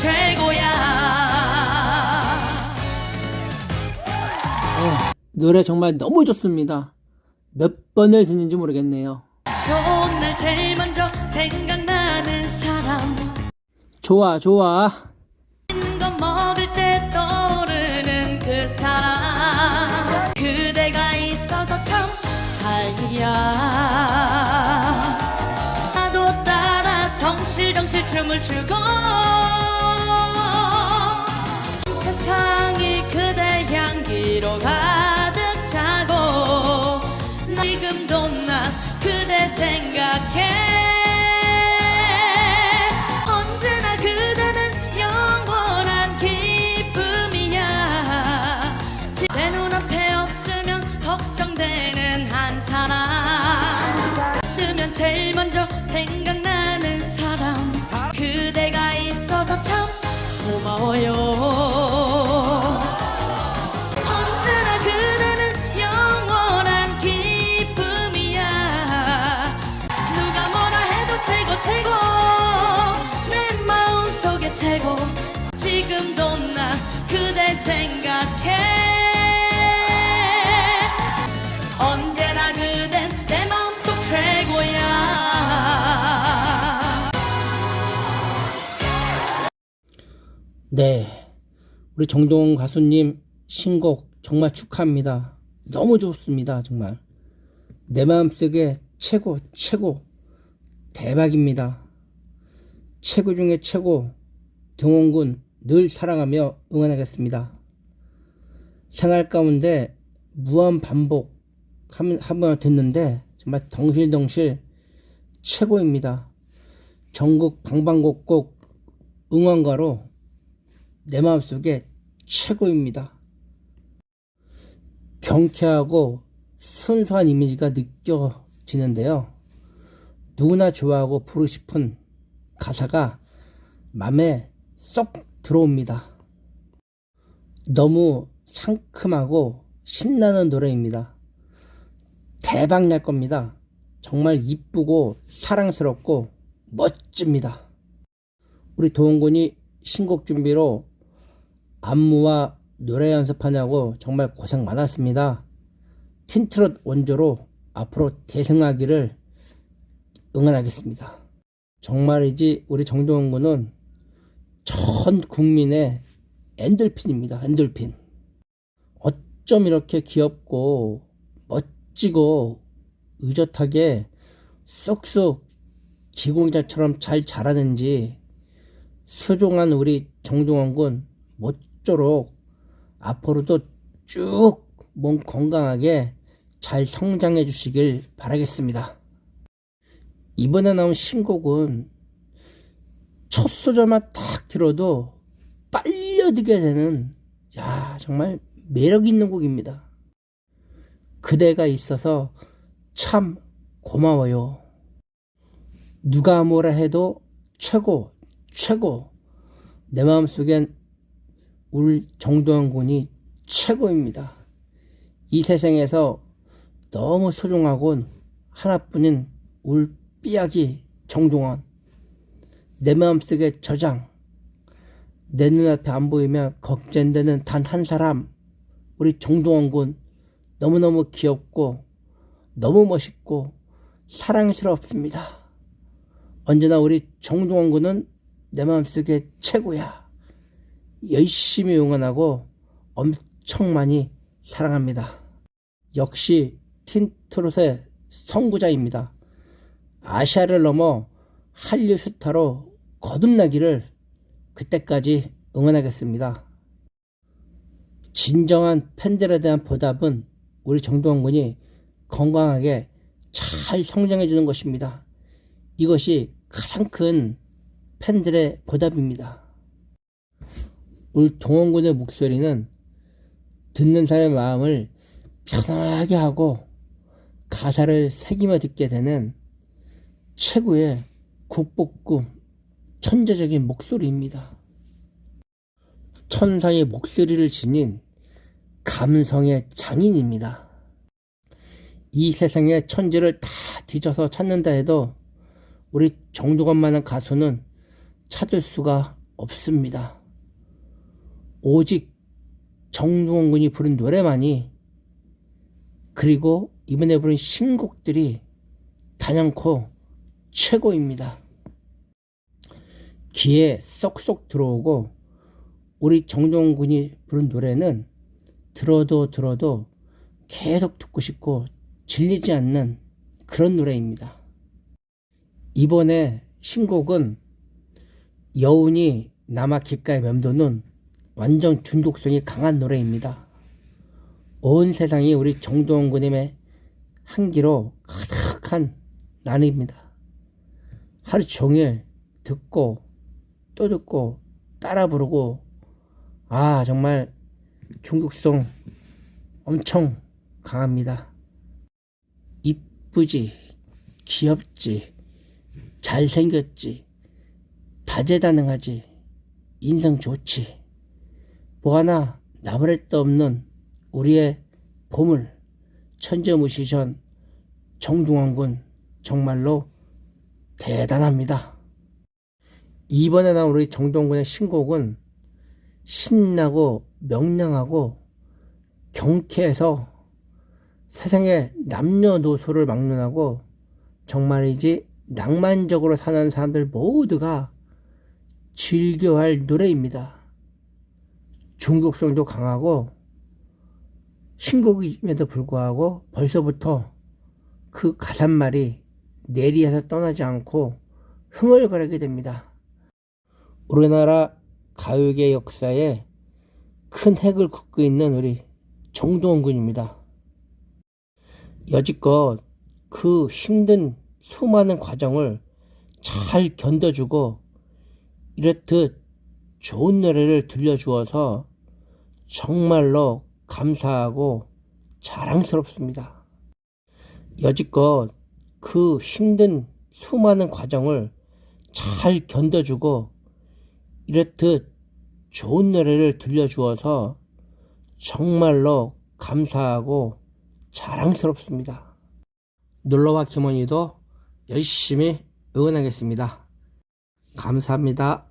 최고야. 네, 노래 정말 너무 좋습니다. 몇 번을 듣는지 모르겠네요. 날 제일 먼저 생각나는 사람 좋아, 좋아. 있는 거 먹을 때 떠오르는 그 사람 그대가 있어서 참 다행이야 나도 따라 덩실덩실 춤을 추고 고마워요. 언제나 그대는 영원한 기쁨이야. 누가 뭐라 해도 최고 최고. 내 마음속에 최고 네. 우리 정동원 가수님 신곡 정말 축하합니다. 너무 좋습니다. 정말. 내 마음속에 최고, 최고. 대박입니다. 최고 중에 최고. 등원군 늘 사랑하며 응원하겠습니다. 생활 가운데 무한 반복 한번 듣는데 정말 덩실덩실 최고입니다. 전국 방방곡곡 응원가로 내 마음속에 최고입니다. 경쾌하고 순수한 이미지가 느껴지는데요. 누구나 좋아하고 부르고 싶은 가사가 맘에 쏙 들어옵니다. 너무 상큼하고 신나는 노래입니다. 대박 날 겁니다. 정말 이쁘고 사랑스럽고 멋집니다. 우리 도원군이 신곡 준비로 안무와 노래 연습하냐고 정말 고생 많았습니다. 틴트롯 원조로 앞으로 대승하기를 응원하겠습니다. 정말이지 우리 정동원 군은 전 국민의 엔돌핀입니다. 엔돌핀. 어쩜 이렇게 귀엽고 멋지고 의젓하게 쏙쏙 기공자처럼 잘 자라는지 수종한 우리 정동원 군 모쪼록 앞으로도 쭉 몸 건강하게 잘 성장해 주시길 바라겠습니다. 이번에 나온 신곡은 첫 소절만 딱 들어도 빨려들게 되는 야 정말 매력 있는 곡입니다. 그대가 있어서 참 고마워요. 누가 뭐라 해도 최고 최고 내 마음속엔 울 정도한 군이 최고입니다. 이 세상에서 너무 소중하곤 하나뿐인 울 삐약이 정동원 내 마음속에 저장 내 눈앞에 안 보이면 걱정되는 단 한 사람 우리 정동원 군 너무너무 귀엽고 너무 멋있고 사랑스럽습니다. 언제나 우리 정동원 군은 내 마음속에 최고야. 열심히 응원하고 엄청 많이 사랑합니다. 역시 틴트롯의 선구자입니다. 아시아를 넘어 한류 스타로 거듭나기를 그때까지 응원하겠습니다. 진정한 팬들에 대한 보답은 우리 정동원 군이 건강하게 잘 성장해 주는 것입니다. 이것이 가장 큰 팬들의 보답입니다. 우리 동원군의 목소리는 듣는 사람의 마음을 편하게 하고 가사를 새기며 듣게 되는 최고의 국보급 천재적인 목소리입니다. 천사의 목소리를 지닌 감성의 장인입니다. 이 세상의 천재를 다 뒤져서 찾는다 해도 우리 정동원만한 가수는 찾을 수가 없습니다. 오직 정동원 군이 부른 노래만이 그리고 이번에 부른 신곡들이 단연코 최고입니다. 귀에 쏙쏙 들어오고 우리 정동원 군이 부른 노래는 들어도 들어도 계속 듣고 싶고 질리지 않는 그런 노래입니다. 이번에 신곡은 여운이 남아 귓가에 맴도는 완전 중독성이 강한 노래입니다. 온 세상이 우리 정동원 군님의 한기로 가득한 날입니다. 하루 종일 듣고 또 듣고 따라 부르고 아 정말 중독성 엄청 강합니다. 이쁘지 귀엽지 잘생겼지 다재다능하지 인성 좋지 뭐 하나 나무랄 데 없는 우리의 보물 천재무시전 정동원 군 정말로 대단합니다. 이번에 나온 우리 정동원 군의 신곡은 신나고 명랑하고 경쾌해서 세상의 남녀노소를 막론하고 정말이지 낭만적으로 사는 사람들 모두가 즐겨할 노래입니다. 중독성도 강하고 신곡임에도 불구하고 벌써부터 그 가사말이 내리에서 떠나지 않고 흥얼거리게 됩니다. 우리나라 가요계 역사에 큰 획을 긋고 있는 우리 정동원 군입니다. 여지껏 그 힘든 수많은 과정을 잘 견뎌주고 이렇듯 좋은 노래를 들려주어서 정말로 감사하고 자랑스럽습니다. 여지껏 그 힘든 수많은 과정을 잘 견뎌주고 이렇듯 좋은 노래를 들려주어서 정말로 감사하고 자랑스럽습니다. 놀러와 김원희도 열심히 응원하겠습니다. 감사합니다.